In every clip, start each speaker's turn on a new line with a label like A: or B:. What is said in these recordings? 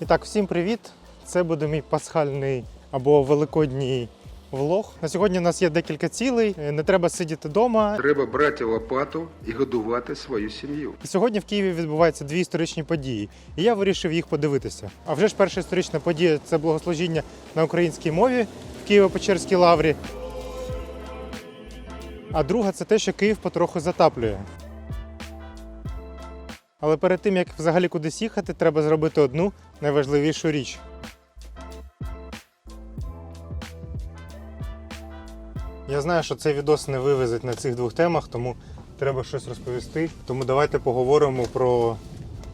A: І так, всім привіт! Це буде мій пасхальний або великодній влог. На сьогодні у нас є декілька цілей. Е, Не треба сидіти вдома.
B: Треба брати лопату і годувати свою сім'ю.
A: Сьогодні в Києві відбуваються дві історичні події, і я вирішив їх подивитися. А вже ж перша історична подія це благослужіння на українській мові в Києво-Печерській лаврі. А друга це те, що Київ потроху затаплює. Але перед тим як взагалі кудись їхати, треба зробити одну найважливішу річ. Я знаю, що цей відос не вивезить на цих двох темах, тому треба щось розповісти. Тому давайте поговоримо про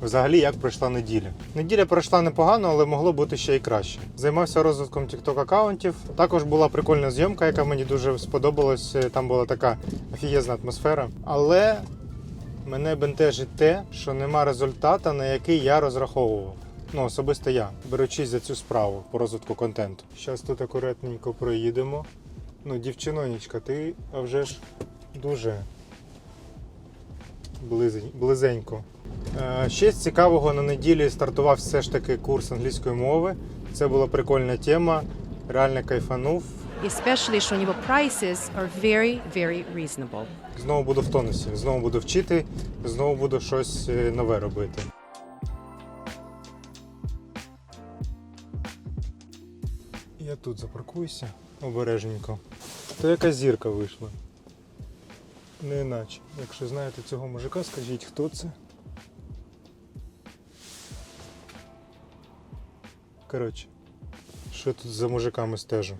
A: взагалі, як пройшла неділя. Неділя пройшла непогано, але могло бути ще й краще. Займався розвитком TikTok аккаунтів. Також була прикольна зйомка, яка мені дуже сподобалась. Там була така офігезна атмосфера. Але мене бентежить те, що нема результата, на який я розраховував. Ну, особисто я, беручись за цю справу по розвитку контенту. Зараз тут акуратненько проїдемо. Ну, дівчинонечка, ти вже ж дуже близень- близенько. Е, ще з цікавого на неділі стартував все ж таки курс англійської мови. Це була прикольна тема. Реально кайфанув.
C: Especially що у нього prices are very, very reasonable.
A: Знову буду в тонусі, знову буду вчити, знову буду щось е, нове робити. Я тут запаркуюся обережненько. То яка зірка вийшла. Не іначе. Якщо знаєте цього мужика, скажіть, хто це. Коротше, що тут за мужиками стежу?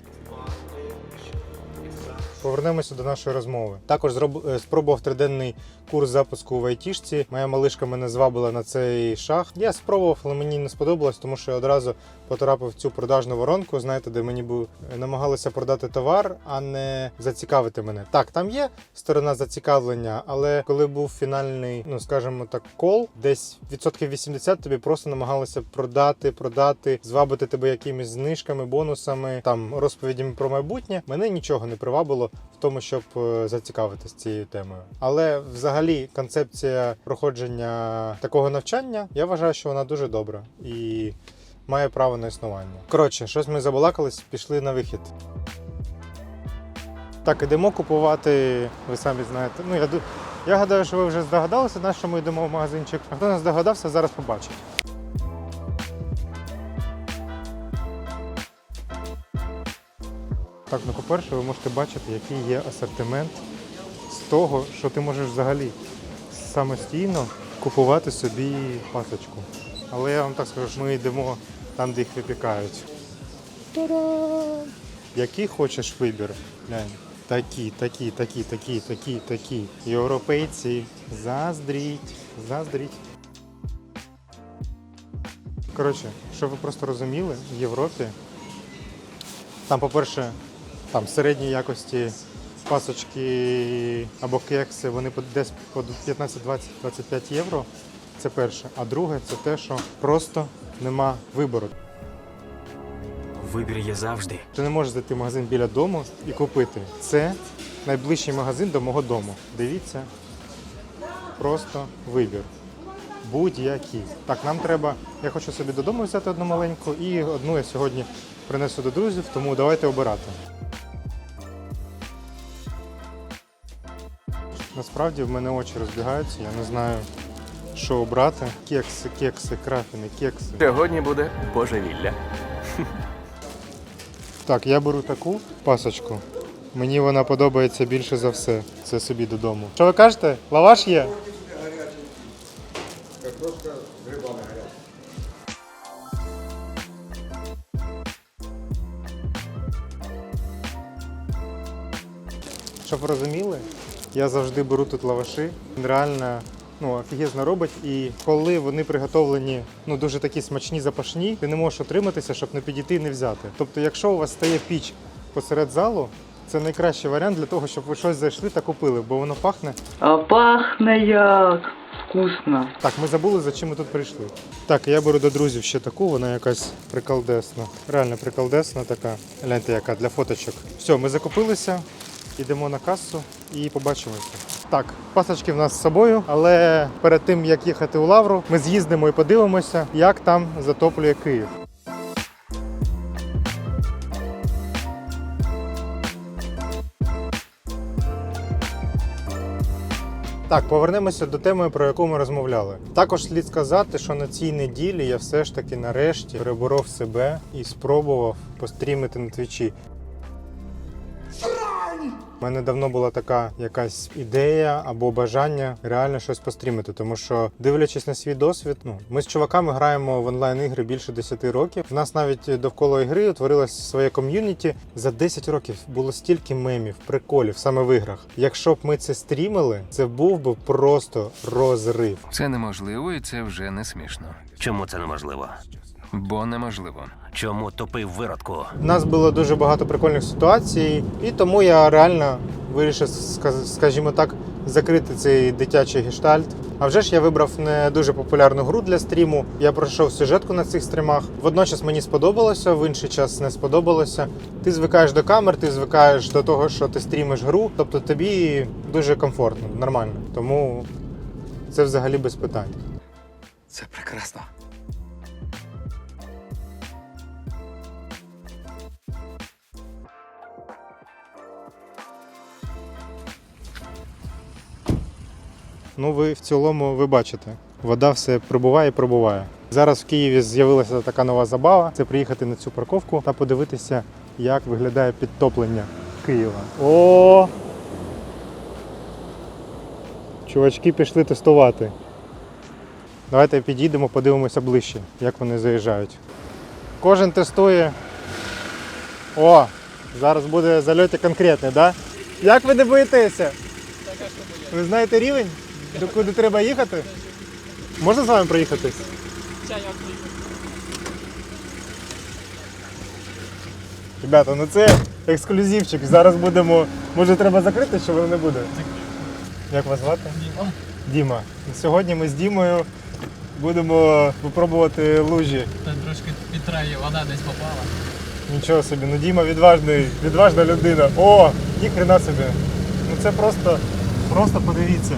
A: Повернемося до нашої розмови. Також е, спробував триденний курс запуску в айтішці. Моя малишка мене звабила на цей шах. Я спробував, але мені не сподобалось, тому що я одразу потрапив в цю продажну воронку. Знаєте, де мені був намагалися продати товар, а не зацікавити мене. Так, там є сторона зацікавлення, але коли був фінальний, ну скажімо так, кол, десь відсотків 80 тобі просто намагалися продати, продати, звабити тебе якимись знижками, бонусами, там розповідями про майбутнє. Мене нічого не привабило в тому, щоб е, зацікавитися цією темою. Але взагалі концепція проходження такого навчання, я вважаю, що вона дуже добра і має право на існування. Коротше, щось ми забалакались, пішли на вихід. Так, ідемо купувати, ви самі знаєте. Ну, я, я гадаю, що ви вже здогадалися, на що ми йдемо в магазинчик. А хто не здогадався, зараз побачить. Так, ну по-перше, ви можете бачити, який є асортимент з того, що ти можеш взагалі самостійно купувати собі пасочку. Але я вам так скажу, що ми йдемо там, де їх випікають. Та-дам! Який хочеш вибір? Глянь. Такі, такі, такі, такі, такі, такі. Європейці. Заздріть. Заздріть. Коротше, щоб ви просто розуміли, в Європі там, по-перше, там середньої якості пасочки або кекси, вони десь по 15, 20, 25 євро. Це перше. А друге, це те, що просто нема вибору.
D: Вибір є завжди.
A: Ти не можеш зайти в магазин біля дому і купити. Це найближчий магазин до мого дому. Дивіться, просто вибір. Будь-який. Так, нам треба. Я хочу собі додому взяти одну маленьку і одну я сьогодні принесу до друзів, тому давайте обирати. Насправді в мене очі розбігаються, я не знаю, що обрати. Кекси, кекси, крафіни, кекси.
D: Сьогодні буде божевілля.
A: Так, я беру таку пасочку. Мені вона подобається більше за все. Це собі додому. Що ви кажете? Лаваш є? Щоб розуміли, я завжди беру тут лаваші. Він реально ну, офігезно робить. І коли вони приготовлені ну, дуже такі смачні, запашні, ти не можеш отриматися, щоб не підійти і не взяти. Тобто, якщо у вас стає піч посеред залу, це найкращий варіант для того, щоб ви щось зайшли та купили, бо воно пахне.
E: А пахне як вкусно.
A: Так, ми забули, за чим ми тут прийшли. Так, я беру до друзів ще таку, вона якась приколдесна. Реально приколдесна така. Гляньте, яка для фоточок. Все, ми закупилися, йдемо на касу. І побачимося. Так, пасочки в нас з собою, але перед тим як їхати у Лавру, ми з'їздимо і подивимося, як там затоплює Київ. Так, повернемося до теми, про яку ми розмовляли. Також слід сказати, що на цій неділі я все ж таки нарешті переборов себе і спробував пострімити на твічі. У мене давно була така якась ідея або бажання реально щось пострімити, тому що, дивлячись на свій досвід, ну ми з чуваками граємо в онлайн ігри більше 10 років. У нас навіть довкола ігри утворилось своє ком'юніті. За 10 років було стільки мемів, приколів саме в іграх. Якщо б ми це стрімили, це був би просто розрив.
F: Це неможливо і це вже не смішно.
G: Чому це неможливо?
F: Бо неможливо.
G: Чому тупий в виродку?
A: У нас було дуже багато прикольних ситуацій, і тому я реально вирішив, скажімо так, закрити цей дитячий гештальт. А вже ж я вибрав не дуже популярну гру для стріму. Я пройшов сюжетку на цих стрімах. Водночас мені сподобалося, в інший час не сподобалося. Ти звикаєш до камер, ти звикаєш до того, що ти стрімиш гру, тобто тобі дуже комфортно, нормально. Тому це взагалі без питань.
D: Це прекрасно.
A: Ну, ви в цілому ви бачите, вода все прибуває і прибуває. Зараз в Києві з'явилася така нова забава: це приїхати на цю парковку та подивитися, як виглядає підтоплення Києва. О! Чувачки пішли тестувати. Давайте підійдемо, подивимося ближче, як вони заїжджають. Кожен тестує. О! Зараз буде зальоті конкретний, так? Да? Як ви не боїтеся? Ви знаєте рівень? До куди треба їхати? Можна з вами проїхатись? Ребята, ну це ексклюзивчик. Зараз будемо. Може треба закрити, чи воно не буде? Як вас звати? Діма. Діма. Сьогодні ми з Дімою будемо випробувати лужі.
H: Там трошки підтрає, вода десь попала.
A: Нічого собі, ну Діма відважний, відважна людина. О, ніхрена собі. Ну це просто, просто подивіться.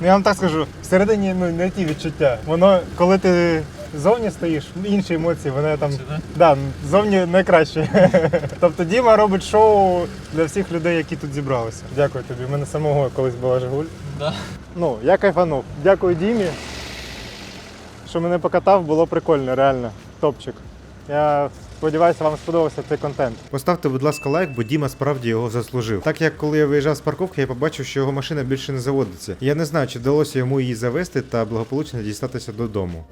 A: Ну я вам так скажу, всередині ну, не ті відчуття. Воно, коли ти зовні стоїш, інші емоції, вони там. да? Зовні найкраще. тобто Діма робить шоу для всіх людей, які тут зібралися. Дякую тобі. У мене самого колись була Жигуль.
H: Да.
A: Ну, я кайфанув. Дякую Дімі, що мене покатав, було прикольно, реально. Топчик. Я сподіваюся, вам сподобався цей контент. Поставте, будь ласка, лайк, бо Діма справді його заслужив. Так як коли я виїжджав з парковки, я побачив, що його машина більше не заводиться. Я не знаю, чи вдалося йому її завести та благополучно дістатися додому.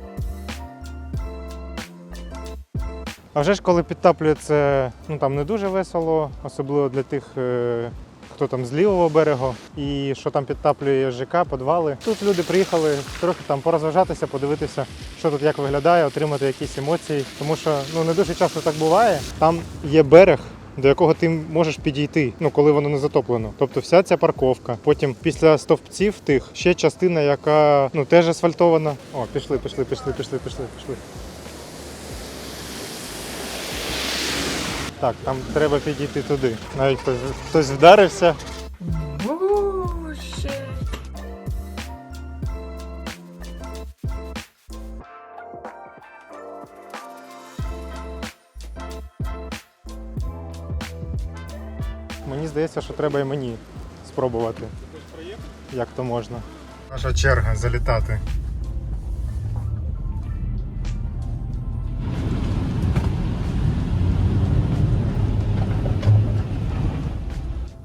A: А вже ж коли підтаплює це ну там не дуже весело, особливо для тих, е, хто там з лівого берегу, і що там підтаплює ЖК, подвали. Тут люди приїхали трохи там порозважатися, подивитися, що тут як виглядає, отримати якісь емоції. Тому що ну не дуже часто так буває. Там є берег. До якого ти можеш підійти, ну коли воно не затоплено. Тобто вся ця парковка. Потім після стовпців тих ще частина, яка ну теж асфальтована. О, пішли, пішли, пішли, пішли, пішли, пішли. Так, там треба підійти туди. Навіть хтось, хтось вдарився. Мені здається, що треба і мені спробувати. Як то можна. Наша черга залітати.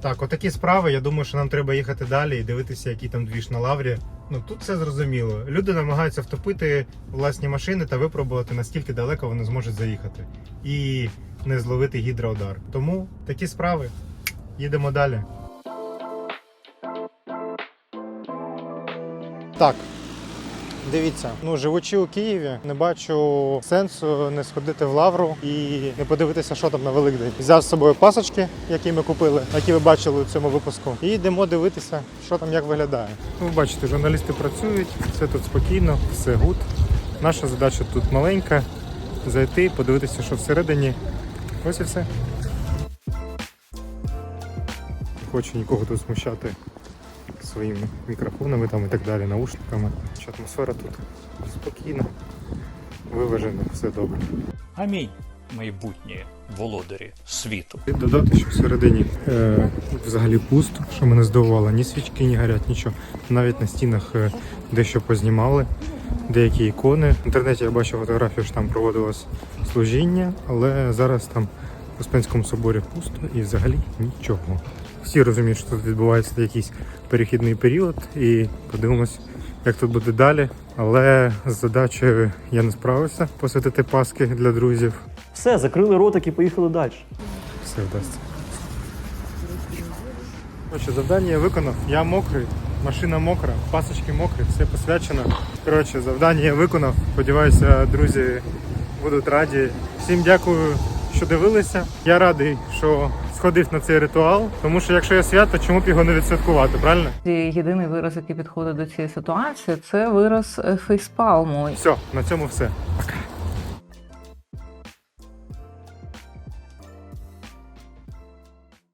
A: Так, отакі справи. Я думаю, що нам треба їхати далі і дивитися, який там двіж на лаврі. Ну тут все зрозуміло. Люди намагаються втопити власні машини та випробувати, наскільки далеко вони зможуть заїхати. І не зловити гідроудар. Тому такі справи. Їдемо далі. Так. Дивіться, ну живучи у Києві, не бачу сенсу не сходити в лавру і не подивитися, що там на Великдень. Взяв з собою пасочки, які ми купили, які ви бачили у цьому випуску, і йдемо дивитися, що там як виглядає. Ну, ви бачите, журналісти працюють, все тут спокійно, все гуд. Наша задача тут маленька зайти, подивитися, що всередині. Ось і все. хочу нікого тут смущати своїми мікрофонами там і так далі, наушниками. Що атмосфера тут спокійна, виважена, все добре.
I: Амінь, майбутні володарі світу.
A: І Додати, що всередині е, взагалі пусто, що мене здивувало, ні свічки не горять, нічого. Навіть на стінах е, дещо познімали, деякі ікони. В інтернеті я бачив фотографію, що там проводилось служіння, але зараз там в Успенському соборі пусто і взагалі нічого. Всі розуміють, що тут відбувається якийсь перехідний період, і подивимось, як тут буде далі. Але з задачею я не справився посвятити Паски для друзів.
J: Все, закрили ротик і поїхали далі.
A: Все вдасться. Коротше, завдання я виконав. Я мокрий, машина мокра, пасочки мокрі, все посвячено. Коротше, завдання я виконав. Сподіваюся, друзі будуть раді. Всім дякую, що дивилися. Я радий, що сходив на цей ритуал, тому що якщо є свято, чому б його не відсвяткувати, правильно?
K: Єдиний вираз, який підходить до цієї ситуації, це вираз е, фейспалму.
A: Все, на цьому все. Пока.